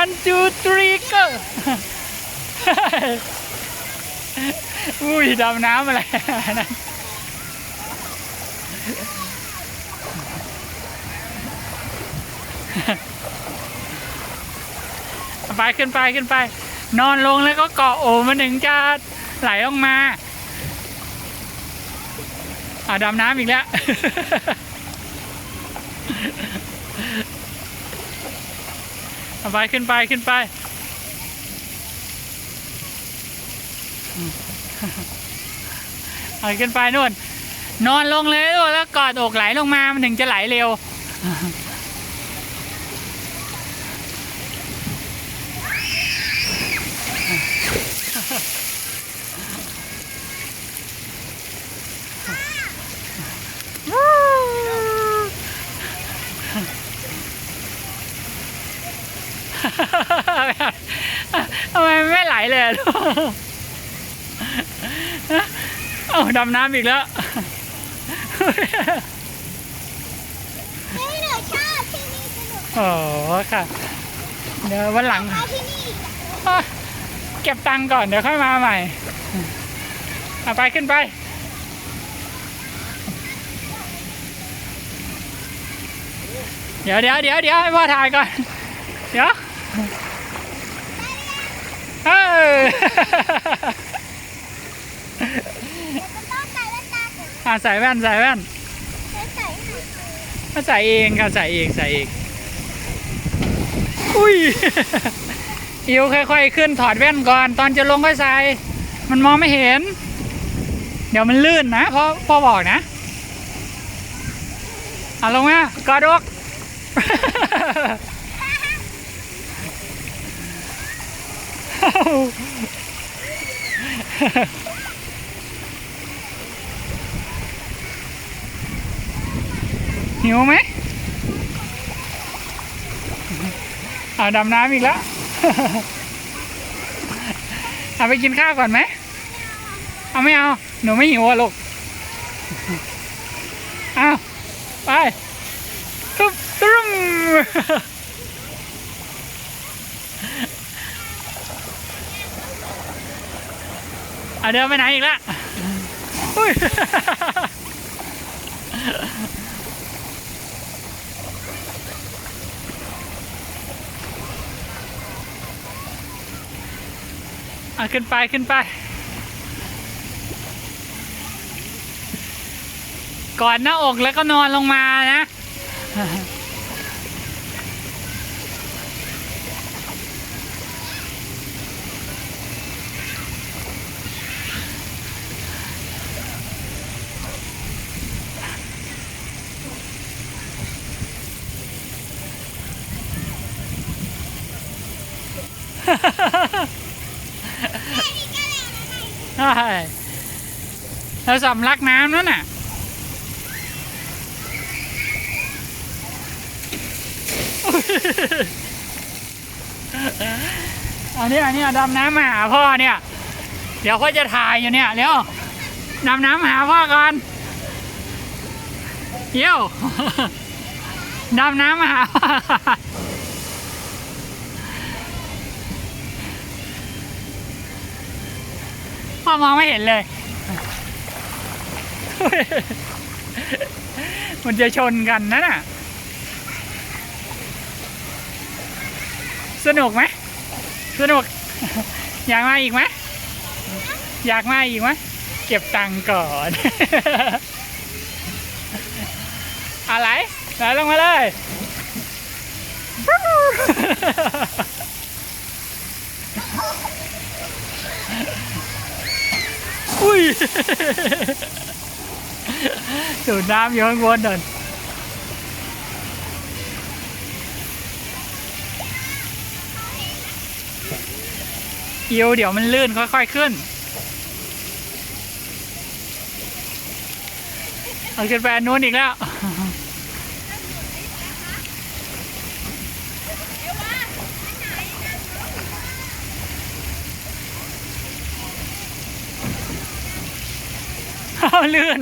one two three go อุ้ยดำน้ำอะไรนั่นไปขึ้นไปขึ้นไป นอนลงแล้วก็เกาะโอบมันถึงจะไหลออกมาอ่าดำน้ำอีกแล้ว เอาไปขึ้นไปขึ้นไป เอาขึ้นไปนู่น นอนลงเลยแล้วกอดอกไหลลงมา มันถึงจะไหลเร็ว ทำไมไม่ไหลเลยอะลูกเอ้าดำน้ำอีกแล้วไม่หนูชอบที่นี่สนุกโอ้ค่ะ เดี๋ยววันหลัง มาที่นี่อีกอะอะเก็บตังค์ก่อนเดี๋ยวค่อยมาใหม่เอาไปขึ้นไป เดี๋ยวเดี๋ยวเดี๋ยวเดี๋ยวให้พ่อถ่ายก่อน เดี๋ยว เออจะต้องใส่แว่นตาก่อนอะใส่แว่นใส่แว่นจะใส่ให้หน่อยก็ใส่เองค่ะใส่เองใส่เองอุ้ยอิวค่อยๆขึ้นถอดแว่นก่อน ตอนจะลงค่อยใส่มันมองไม่เห็น เดี๋ยวมันลื่นนะเพราะพ่อบอกนะเอาลงมา กอดอก หิวไหมเอาดำน้ำอีกแล้ว เอาไปกินข้าวก่อนไหม เอาไม่เอา หนูไม่หิวอะลูก เอาไปตุ๊บตุ้ม เอาเดินไปไหนอีกละอะขึ้นไปขึ้นไป ก่อนหน้าอกแล้วก็นอนลงมานะ ใช่แล้วสำลักน้ำนั่นน่ะอันนี้อันนี้ดำน้ำมาหาพ่อเนี่ย เดี๋ยวพ่อจะถ่ายอยู่เนี่ยเร็วดำน้ำหาพ่อก่อนเยี่ยวดำน้ำมาหา พ่อมองไม่เห็นเลย มันจะชนกันนะน่ะ สนุกไหม สนุก อยากมาอีกไหม อยากมาอีกไหม เก็บตังค์ก่อน อะไร ไหลลงมาเลย สูดน้ำอยู่ข้างบนเดินเอียวเดี๋ยวมันลื่นค่อยๆขึ้น เอาขึ้นไปอันนู้นอีกแล้ว ลื่น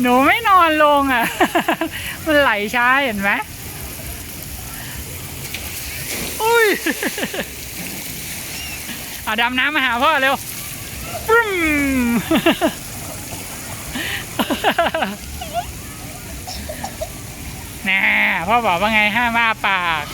หนูไม่นอนลงอะ มันไหลช้าเห็นไหมอุ้ยเอาดำน้ำมาหาพ่อเร็วปึ้ม นะพ่อบอกว่าไงห้ามอ้าปาก